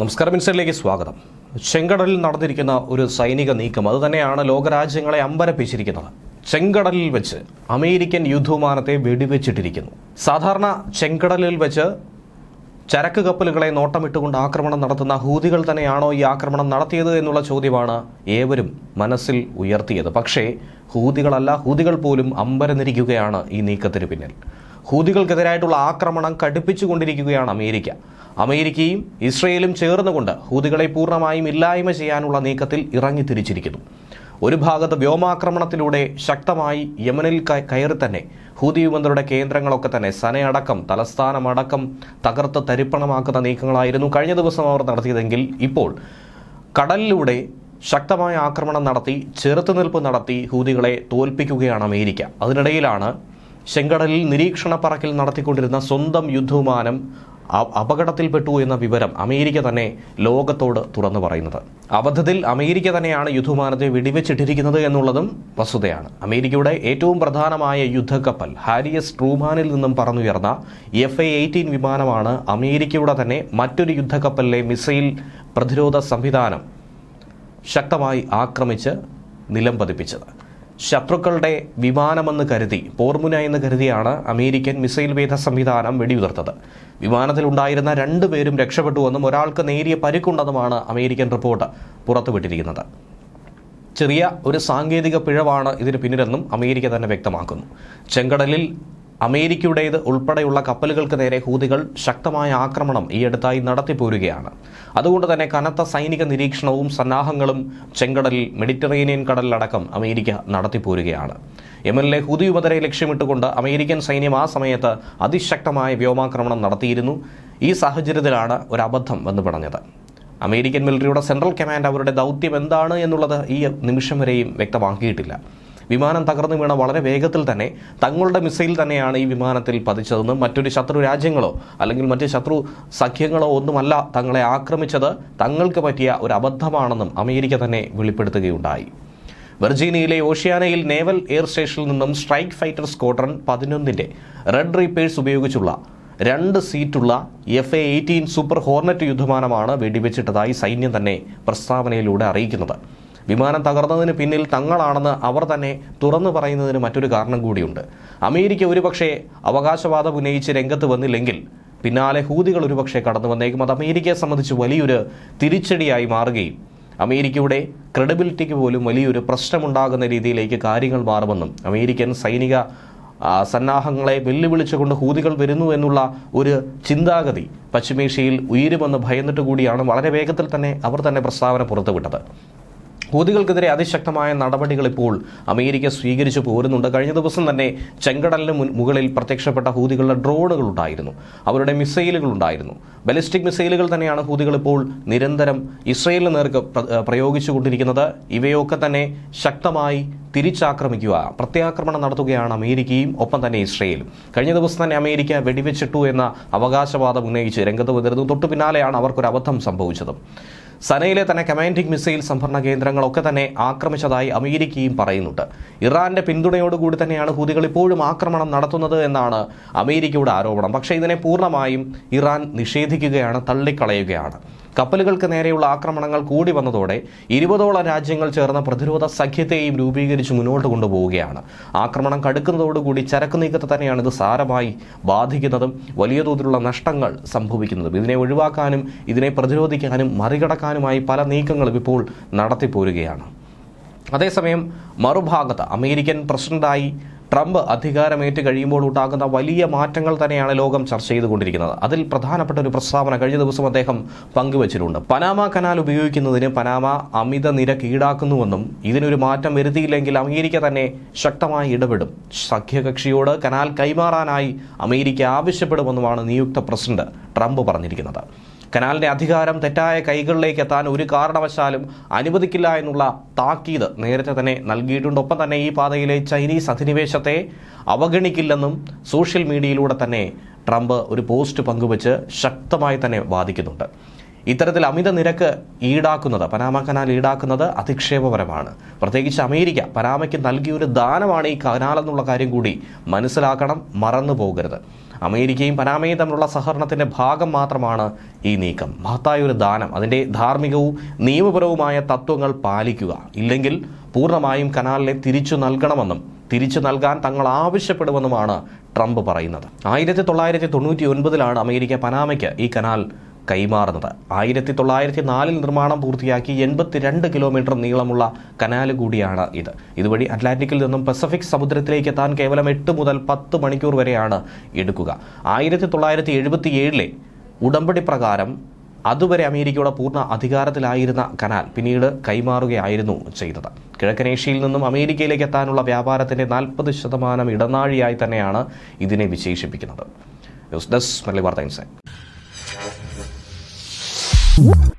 നമസ്കാരം മിനിസ്റ്ററിലേക്ക് സ്വാഗതം. ചെങ്കടലിൽ നടന്നിരിക്കുന്ന ഒരു സൈനിക നീക്കം അത് തന്നെയാണ് ലോകരാജ്യങ്ങളെ അമ്പരപ്പിച്ചിരിക്കുന്നത്. ചെങ്കടലിൽ വെച്ച് അമേരിക്കൻ യുദ്ധവിമാനത്തെ വെടിവെച്ചിട്ടിരിക്കുന്നു. സാധാരണ ചെങ്കടലിൽ വെച്ച് ചരക്ക് കപ്പലുകളെ നോട്ടമിട്ടുകൊണ്ട് ആക്രമണം നടത്തുന്ന ഹൂതികൾ തന്നെയാണോ ഈ ആക്രമണം നടത്തിയത് എന്നുള്ള ചോദ്യമാണ് ഏവരും മനസ്സിൽ ഉയർത്തിയത്. പക്ഷേ ഹൂതികളല്ല ഹൂതികൾ പോലും അമ്പരന്നിരിക്കുകയാണ് ഈ നീക്കത്തിന് പിന്നിൽ. ഹൂതികൾക്കെതിരായിട്ടുള്ള ആക്രമണം കടുപ്പിച്ചുകൊണ്ടിരിക്കുകയാണ് അമേരിക്ക. അമേരിക്കയും ഇസ്രയേലും ചേർന്നുകൊണ്ട് ഹൂതികളെ പൂർണമായും ഇല്ലായ്മ ചെയ്യാനുള്ള നീക്കത്തിൽ ഇറങ്ങിത്തിരിച്ചിരിക്കുന്നു ഒരു ഭാഗത്ത് വ്യോമാക്രമണത്തിലൂടെ ശക്തമായി യമനിൽ കയറി തന്നെ ഹൂതി വിമതരുടെ കേന്ദ്രങ്ങളൊക്കെ തന്നെ സനയടക്കം തലസ്ഥാനമടക്കം തകർത്ത് തരിപ്പണമാക്കുന്ന നീക്കങ്ങളായിരുന്നു കഴിഞ്ഞ ദിവസം അവർ നടത്തിയതെങ്കിൽ ഇപ്പോൾ കടലിലൂടെ ശക്തമായ ആക്രമണം നടത്തി ചെറുത്തുനിൽപ്പ് നടത്തി ഹൂതികളെ തോൽപ്പിക്കുകയാണ് അമേരിക്ക. അതിനിടയിലാണ് ചെങ്കടലിൽ നിരീക്ഷണ പറക്കൽ നടത്തിക്കൊണ്ടിരുന്ന സ്വന്തം യുദ്ധവിമാനം അപകടത്തിൽപ്പെട്ടു എന്ന വിവരം അമേരിക്ക തന്നെ ലോകത്തോട് തുറന്നു പറയുന്നത്. അബദ്ധത്തിൽ അമേരിക്ക തന്നെയാണ് യുദ്ധവിമാനത്തെ വെടിവെച്ചിട്ടിരിക്കുന്നത് എന്നുള്ളതും വസ്തുതയാണ്. അമേരിക്കയുടെ ഏറ്റവും പ്രധാനമായ യുദ്ധക്കപ്പൽ ഹാരിയസ് ട്രൂമാനിൽ നിന്നും പറന്നുയർന്ന എഫ് എ എയ്റ്റീൻ വിമാനമാണ് അമേരിക്കയുടെ തന്നെ മറ്റൊരു യുദ്ധക്കപ്പലിലെ മിസൈൽ പ്രതിരോധ സംവിധാനം ശക്തമായി ആക്രമിച്ച് നിലം പതിപ്പിച്ചത് ശത്രുക്കളുടെ വിമാനമെന്ന് കരുതി പോർമുന എന്ന് കരുതിയാണ് അമേരിക്കൻ മിസൈൽ വേധ സംവിധാനം വെടിയുതിർത്തത്. വിമാനത്തിലുണ്ടായിരുന്ന രണ്ടുപേരും രക്ഷപ്പെട്ടുവെന്നും ഒരാൾക്ക് നേരിയ പരിക്കുണ്ടെന്നുമാണ് അമേരിക്കൻ റിപ്പോർട്ട് പുറത്തുവിട്ടിരിക്കുന്നത്. ചെറിയ ഒരു സാങ്കേതിക പിഴവാണ് ഇതിന് പിന്നിലെന്നും അമേരിക്ക തന്നെ വ്യക്തമാക്കുന്നു. ചെങ്കടലിൽ അമേരിക്കയുടേത് ഉൾപ്പെടെയുള്ള കപ്പലുകൾക്ക് നേരെ ഹൂതികൾ ശക്തമായ ആക്രമണം ഈ അടുത്തായി നടത്തിപ്പോരുകയാണ്. അതുകൊണ്ട് തന്നെ കനത്ത സൈനിക നിരീക്ഷണവും സന്നാഹങ്ങളും ചെങ്കടലിൽ മെഡിറ്ററേനിയൻ കടലിലടക്കം അമേരിക്ക നടത്തിപ്പോരുകയാണ്. യമനിലെ ഹൂതി യുവതരെ ലക്ഷ്യമിട്ടുകൊണ്ട് അമേരിക്കൻ സൈന്യം ആ സമയത്ത് അതിശക്തമായ വ്യോമാക്രമണം നടത്തിയിരുന്നു. ഈ സാഹചര്യത്തിലാണ് ഒരു അബദ്ധം വന്നു പറഞ്ഞത് അമേരിക്കൻ മിലിറ്ററിയുടെ സെൻട്രൽ കമാൻഡ് അവരുടെ ദൗത്യം എന്താണ് എന്നുള്ളത് ഈ നിമിഷം വരെയും വ്യക്തമാക്കിയിട്ടില്ല. വിമാനം തകർന്നു വീണ വളരെ വേഗത്തിൽ തന്നെ തങ്ങളുടെ മിസൈൽ തന്നെയാണ് ഈ വിമാനത്തിൽ പതിച്ചതെന്നും മറ്റൊരു ശത്രു രാജ്യങ്ങളോ അല്ലെങ്കിൽ മറ്റ് ശത്രു സഖ്യങ്ങളോ ഒന്നുമല്ല തങ്ങളെ ആക്രമിച്ചത് തങ്ങൾക്ക് പറ്റിയ ഒരു അബദ്ധമാണെന്നും അമേരിക്ക തന്നെ വെളിപ്പെടുത്തുകയുണ്ടായി. വെർജീനിയയിലെ ഓഷ്യാനയിൽ നേവൽ എയർ സ്റ്റേഷനിൽ നിന്നും സ്ട്രൈക്ക് ഫൈറ്റർ സ്ക്വാഡ്രൺ പതിനൊന്നിന്റെ റെഡ് റീപ്പേഴ്സ് ഉപയോഗിച്ചുള്ള രണ്ട് സീറ്റുള്ള F A eighteen super hornet യുദ്ധമാനമാണ് വെടിവെച്ചിട്ടതായി സൈന്യം തന്നെ പ്രസ്താവനയിലൂടെ അറിയിക്കുന്നത്. വിമാനം തകർന്നതിന് പിന്നിൽ തങ്ങളാണെന്ന് അവർ തന്നെ തുറന്നു പറയുന്നതിന് മറ്റൊരു കാരണം കൂടിയുണ്ട്. അമേരിക്ക ഒരുപക്ഷെ അവകാശവാദം ഉന്നയിച്ച് രംഗത്ത് വന്നില്ലെങ്കിൽ പിന്നാലെ ഹൂതികൾ ഒരുപക്ഷെ കടന്നു വന്നേക്കും. അത് അമേരിക്കയെ സംബന്ധിച്ച് വലിയൊരു തിരിച്ചടിയായി മാറുകയും അമേരിക്കയുടെ ക്രെഡിബിലിറ്റിക്ക് പോലും വലിയൊരു പ്രശ്നമുണ്ടാകുന്ന രീതിയിലേക്ക് കാര്യങ്ങൾ മാറുമെന്നും അമേരിക്കൻ സൈനിക സന്നാഹങ്ങളെ വെല്ലുവിളിച്ചുകൊണ്ട് ഹൂതികൾ വരുന്നു എന്നുള്ള ഒരു ചിന്താഗതി പശ്ചിമേഷ്യയിൽ ഉയരുമെന്ന് ഭയന്നിട്ട് കൂടിയാണ് വളരെ വേഗത്തിൽ തന്നെ അവർ തന്നെ പ്രസ്താവന പുറത്തുവിട്ടത്. ഹൂതികൾക്കെതിരെ അതിശക്തമായ നടപടികൾ ഇപ്പോൾ അമേരിക്ക സ്വീകരിച്ചു പോരുന്നുണ്ട്. കഴിഞ്ഞ ദിവസം തന്നെ ചെങ്കടലിന് മുകളിൽ പ്രത്യക്ഷപ്പെട്ട ഹൂതികളുടെ ഡ്രോണുകൾ ഉണ്ടായിരുന്നു. അവരുടെ മിസൈലുകൾ ഉണ്ടായിരുന്നു. ബലിസ്റ്റിക് മിസൈലുകൾ തന്നെയാണ് ഹൂതികൾ ഇപ്പോൾ നിരന്തരം ഇസ്രയേലിന് നേർക്ക് പ്രയോഗിച്ചുകൊണ്ടിരിക്കുന്നത്. ഇവയൊക്കെ തന്നെ ശക്തമായി തിരിച്ചാക്രമിക്കുക പ്രത്യാക്രമണം നടത്തുകയാണ് അമേരിക്കയും ഒപ്പം തന്നെ ഇസ്രയേലും. കഴിഞ്ഞ ദിവസം തന്നെ അമേരിക്ക വെടിവെച്ചിട്ടു എന്ന അവകാശവാദം ഉന്നയിച്ച് രംഗത്ത് വന്നിരുന്നു. തൊട്ടു പിന്നാലെയാണ് അവർക്കൊരു അബദ്ധം സംഭവിച്ചത്. സനയിലെ തന്നെ കമാൻഡിംഗ് മിസൈൽ സംഭരണ കേന്ദ്രങ്ങളൊക്കെ തന്നെ ആക്രമിച്ചതായി അമേരിക്കയും പറയുന്നുണ്ട്. ഇറാന്റെ പിന്തുണയോടുകൂടി തന്നെയാണ് ഹൂതികൾ ഇപ്പോഴും ആക്രമണം നടത്തുന്നത് എന്നാണ് അമേരിക്കയുടെ ആരോപണം. പക്ഷേ ഇതിനെ പൂർണമായും ഇറാൻ നിഷേധിക്കുകയാണ് തള്ളിക്കളയുകയാണ്. കപ്പലുകൾക്ക് നേരെയുള്ള ആക്രമണങ്ങൾ കൂടി വന്നതോടെ ഇരുപതോളം രാജ്യങ്ങൾ ചേർന്ന പ്രതിരോധ സഖ്യത്തെയും രൂപീകരിച്ച് മുന്നോട്ട് കൊണ്ടുപോവുകയാണ്. ആക്രമണം കടുക്കുന്നതോടുകൂടി ചരക്ക് നീക്കത്തെ തന്നെയാണ് ഇത് സാരമായി ബാധിക്കുന്നതും വലിയ തോതിലുള്ള നഷ്ടങ്ങൾ സംഭവിക്കുന്നതും. ഇതിനെ ഒഴിവാക്കാനും ഇതിനെ പ്രതിരോധിക്കാനും മറികടക്കാനുമായി പല നീക്കങ്ങളും ഇപ്പോൾ നടത്തിപ്പോരുകയാണ്. അതേസമയം മറുഭാഗത്ത് അമേരിക്കൻ പ്രസിഡന്റായി ട്രംപ് അധികാരമേറ്റ് കഴിയുമ്പോൾ ഉണ്ടാകുന്ന വലിയ മാറ്റങ്ങൾ തന്നെയാണ് ലോകം ചർച്ച ചെയ്തുകൊണ്ടിരിക്കുന്നത്. അതിൽ പ്രധാനപ്പെട്ട ഒരു പ്രസ്താവന കഴിഞ്ഞ ദിവസം അദ്ദേഹം പങ്കുവച്ചിട്ടുണ്ട്. പനാമ കനാൽ ഉപയോഗിക്കുന്നതിന് പനാമ അമിത നിരക്ക് ഈടാക്കുന്നുവെന്നും ഇതിനൊരു മാറ്റം വരുത്തിയില്ലെങ്കിൽ അമേരിക്ക തന്നെ ശക്തമായി ഇടപെടും. സഖ്യകക്ഷിയോട് കനാൽ കൈമാറാനായി അമേരിക്ക ആവശ്യപ്പെടുമെന്നുമാണ് നിയുക്ത പ്രസിഡന്റ് ട്രംപ് പറഞ്ഞിരിക്കുന്നത്. കനാലിന്റെ അധികാരം തെറ്റായ കൈകളിലേക്ക് എത്താൻ ഒരു കാരണവശാലും അനുവദിക്കില്ല എന്നുള്ള താക്കീത് നേരത്തെ തന്നെ നൽകിയിട്ടുണ്ട്. ഒപ്പം തന്നെ ഈ പാതയിലെ ചൈനീസ് അധിനിവേശത്തെ അവഗണിക്കില്ലെന്നും സോഷ്യൽ മീഡിയയിലൂടെ തന്നെ ട്രംപ് ഒരു പോസ്റ്റ് പങ്കുവച്ച് ശക്തമായി തന്നെ വാദിക്കുന്നുണ്ട്. ഇത്തരത്തിൽ അമിത നിരക്ക് ഈടാക്കുന്നത് പനാമ കനാൽ ഈടാക്കുന്നത് അധിക്ഷേപപരമാണ്. പ്രത്യേകിച്ച് അമേരിക്ക പനാമയ്ക്ക് നൽകിയൊരു ദാനമാണ് ഈ കനാൽ എന്നുള്ള കാര്യം കൂടി മനസ്സിലാക്കണം മറന്നു പോകരുത്. അമേരിക്കയും പനാമയും തമ്മിലുള്ള സഹകരണത്തിന്റെ ഭാഗം മാത്രമാണ് ഈ നീക്കം. മഹത്തായ ഒരു ദാനം അതിന്റെ ധാർമ്മികവും നിയമപരവുമായ തത്വങ്ങൾ പാലിക്കുക. ഇല്ലെങ്കിൽ പൂർണമായും കനാലിനെ തിരിച്ചു നൽകണമെന്നും തിരിച്ചു നൽകാൻ തങ്ങൾ ആവശ്യപ്പെടുമെന്നുമാണ് ട്രംപ് പറയുന്നത്. ആയിരത്തി തൊള്ളായിരത്തി തൊണ്ണൂറ്റി ഒൻപതിലാണ് അമേരിക്ക പനാമയ്ക്ക് ഈ കനാൽ കൈമാറുന്നത്. ആയിരത്തി തൊള്ളായിരത്തി നാലിൽ നിർമ്മാണം പൂർത്തിയാക്കി എൺപത്തിരണ്ട് കിലോമീറ്റർ നീളമുള്ള കനാൽ കൂടിയാണ് ഇത്. ഇതുവഴി അറ്റ്ലാന്റിക്കിൽ നിന്നും പസഫിക് സമുദ്രത്തിലേക്ക് എത്താൻ കേവലം എട്ട് മുതൽ പത്ത് മണിക്കൂർ വരെയാണ് എടുക്കുക. ആയിരത്തി തൊള്ളായിരത്തി എഴുപത്തി ഏഴിലെ ഉടമ്പടി പ്രകാരം അതുവരെ അമേരിക്കയുടെ പൂർണ അധികാരത്തിലായിരുന്ന കനാൽ പിന്നീട് കൈമാറുകയായിരുന്നു ചെയ്തത്. കിഴക്കൻ ഏഷ്യയിൽ നിന്നും അമേരിക്കയിലേക്ക് എത്താനുള്ള വ്യാപാരത്തിന്റെ നാൽപ്പത് ശതമാനം ഇടനാഴിയായി തന്നെയാണ് ഇതിനെ വിശേഷിപ്പിക്കുന്നത്. ന്യൂസ് ഡെസ്ക് മലയാളി വാർത്ത Ooh.